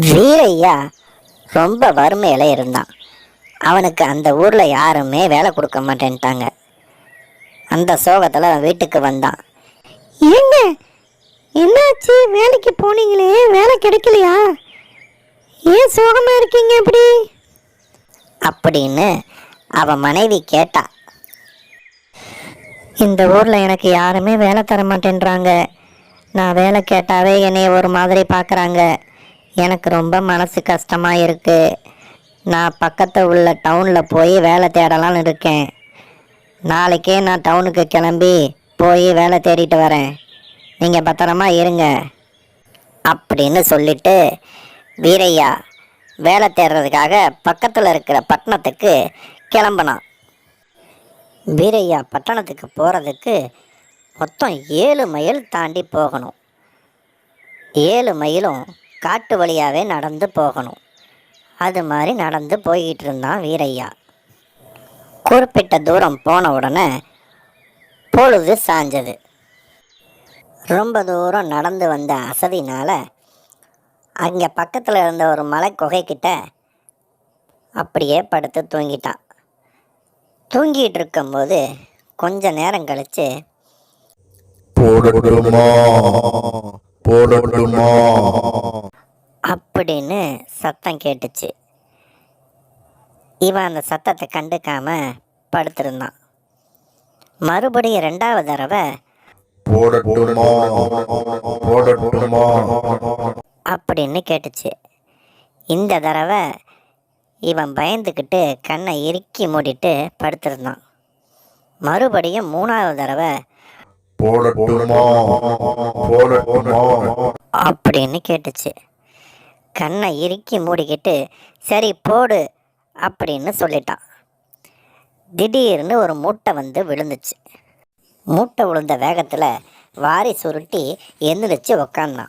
வீரையா ரொம்ப வறுமையில இருந்தான். அவனுக்கு அந்த ஊர்ல யாருமே வேலை கொடுக்க மாட்டேன்ட்டாங்க. அந்த சோகத்துல அவன் வீட்டுக்கு வந்தான். ஏங்க என்னாச்சு? வேலைக்கு போனீங்களே? வேலை கிடைக்கலையா? ஏன் சோகமா இருக்கீங்க அப்படி? அப்படின்னு அவன் மனைவி கேட்டா. இந்த ஊரில் எனக்கு யாருமே வேலை தர மாட்டேன்றாங்க நான் வேலை கேட்டாவே என்னைய ஒரு மாதிரி பார்க்குறாங்க எனக்கு ரொம்ப மனசு கஷ்டமாக இருக்குது நான் பக்கத்தில் உள்ள டவுனில் போய் வேலை தேடலாம்னு இருக்கேன். நாளைக்கே நான் டவுனுக்கு கிளம்பி போய் வேலை தேடிட்டு வரேன். நீங்கள் பத்திரமா இருங்க. அப்படின்னு சொல்லிட்டு வீரையா வேலை தேடுறதுக்காக பக்கத்தில் இருக்கிற பட்டணத்துக்கு கிளம்பினான். வீரையா பட்டணத்துக்கு போகிறதுக்கு மொத்தம் ஏழு மைல் தாண்டி போகணும். ஏழு மைலும் காட்டு வழியாகவே நடந்து போகணும். அது மாதிரி நடந்து போய்கிட்டு இருந்தான் வீரையா. குறிப்பிட்ட தூரம் போன உடனே பொழுது சாஞ்சது. ரொம்ப தூரம் நடந்து வந்த அசதினால் அங்கே பக்கத்தில் இருந்த ஒரு மலை குகைக்கிட்ட அப்படியே படுத்து தூங்கிட்டான். தூங்கிட்டு இருக்கும்போது கொஞ்ச நேரம் கழிச்சு போடட்டுமா? போடட்டுமா? அப்படின்னு சத்தம் கேட்டுச்சு. இவன் அந்த சத்தத்தை கண்டுக்காம படுத்திருந்தான். மறுபடியும் ரெண்டாவது தடவை போடட்டுமா? போடட்டுமா? அப்படின்னு கேட்டுச்சு. இந்த தடவை இவன் பயந்துக்கிட்டு கண்ணை இறுக்கி மூடிட்டு படுத்திருந்தான். மறுபடியும் மூணாவது தடவை அப்படின்னு கேட்டுச்சு. கண்ணை இறுக்கி மூடிக்கிட்டு சரி போடு அப்படின்னு சொல்லிட்டான். திடீர்னு ஒரு மூட்டை வந்து விழுந்துச்சு. மூட்டை விழுந்த வேகத்தில் வாரி சுருட்டி எந்திரிச்சு உக்காந்தான்.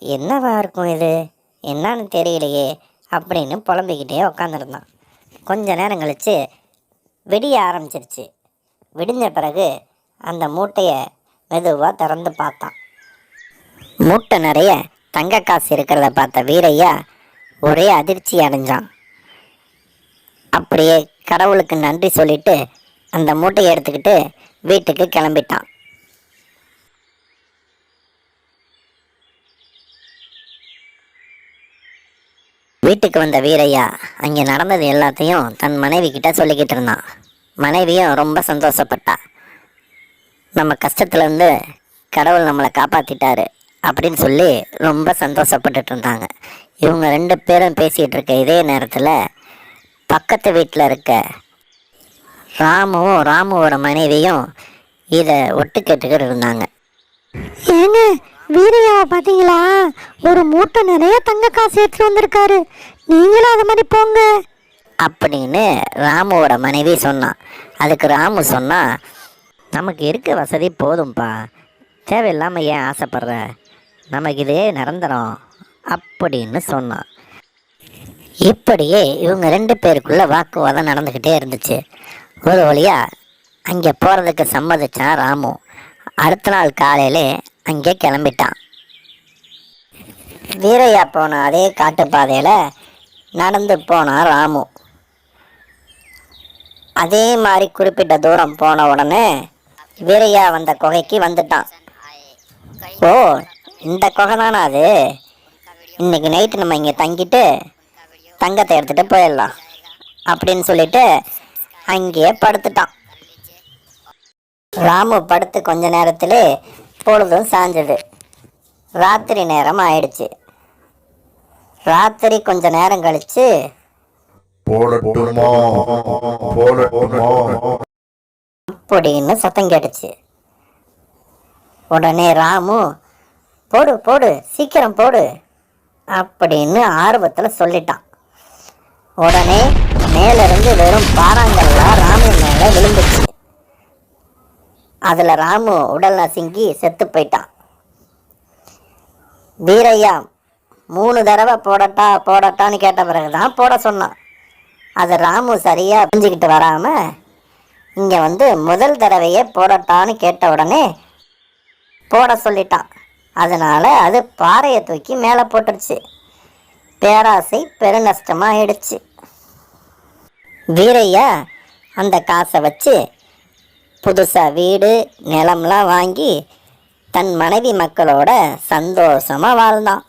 என்னவா இருக்கும் இது? என்னன்னு தெரியலையே. அப்படின்னு புலம்பிக்கிட்டே உக்காந்துருந்தான். கொஞ்ச நேரம் கழிச்சு விடிய ஆரம்பிச்சிருச்சு. விடிஞ்ச பிறகு அந்த மூட்டையை மெதுவாக திறந்து பார்த்தான். மூட்டை நிறைய தங்க காசு இருக்கிறத பார்த்த வீரையா ஒரே அதிர்ச்சி அடைஞ்சான். அப்படியே கடவுளுக்கு நன்றி சொல்லிட்டு அந்த மூட்டையை எடுத்துக்கிட்டு வீட்டுக்கு கிளம்பிட்டான். வீட்டுக்கு வந்த வீரையா அங்கே நடந்தது எல்லாத்தையும் தன் மனைவி கிட்ட சொல்லிக்கிட்டு இருந்தான். மனைவியும் ரொம்ப சந்தோஷப்பட்டா. நம்ம கஷ்டத்துலேருந்து கடவுள் நம்மளை காப்பாற்றிட்டாரு அப்படின்னு சொல்லி ரொம்ப சந்தோஷப்பட்டுட்டு இருந்தாங்க. இவங்க ரெண்டு பேரும் பேசிகிட்டு இருக்க இதே நேரத்தில் பக்கத்து வீட்டில் இருக்க ராமுவும் ராமுவோட மனைவியும் இதை ஒட்டு கேட்டுக்கிட்டு இருந்தாங்க. ஏங்க வீரையாவை பார்த்தீங்களா ஒரு மூட்டை நிறைய தங்க காசு எடுத்துட்டு வந்திருக்காரு. நீங்களும் அது மாதிரி போங்க. அப்படின்னு ராமுவோட மனைவி சொன்னான் அதுக்கு ராமு சொன்னா நமக்கு இருக்க வசதி போதும்ப்பா தேவையில்லாமல் ஏன் ஆசைப்படுற? நமக்கு இதே நிரந்தரம். அப்படின்னு சொன்னான் இப்படியே இவங்க ரெண்டு பேருக்குள்ள வாக்குவாதம் நடந்துக்கிட்டே இருந்துச்சு. ஒரு வழியா அங்கே போகிறதுக்கு சம்மதிச்சான் ராமு. அடுத்த நாள் காலையிலே அங்கே கிளம்பிட்டான். வீரையா போன அதே காட்டுப்பாதையில் நடந்து போனான் ராமு. அதே மாதிரி குறிப்பிட்ட தூரம் போன உடனே வீரையா வந்த குகைக்கு வந்துட்டான். ஓ இந்த குகை தானா அது? இன்னைக்கு நைட்டு நம்ம இங்கே தங்கிட்டு தங்கத்தை எடுத்துட்டு போயிடலாம் அப்படின்னு சொல்லிட்டு அங்கேயே படுத்துட்டான். ராமு படுத்து கொஞ்ச நேரத்திலே பொழுதும் சாஞ்சது. ராத்திரி நேரம் ஆயிடுச்சு. ராத்திரி கொஞ்ச நேரம் கழிச்சு அப்படின்னு சத்தம் கேட்டுச்சு. உடனே ராமு போடு போடு சீக்கிரம் போடு அப்படின்னு ஆர்வத்தில் சொல்லிட்டான். உடனே மேலிருந்து வெறும் பாறாங்கல்லாம் ராமு அதில் ராமு உடல் நசுங்கி செத்து போயிட்டான். வீரையா மூணு தடவை போடட்டா போடட்டான்னு கேட்ட பிறகு தான் போட சொன்னான். அது ராமு சரியாக புரிஞ்சுக்கிட்டு வராமல் இங்கே வந்து முதல் தடவையே போடட்டான்னு கேட்ட உடனே போட சொல்லிட்டான். அதனால் அது பாறையை தூக்கி மேலே போட்டுருச்சு. பேராசை பெருநஷ்டமாக ஆயிடுச்சு வீரையா அந்த காசை வச்சு புதுசாக வீடு நிலம்லாம் வாங்கி தன் மனைவி மக்களோட சந்தோஷமாக வாழ்ந்தான்.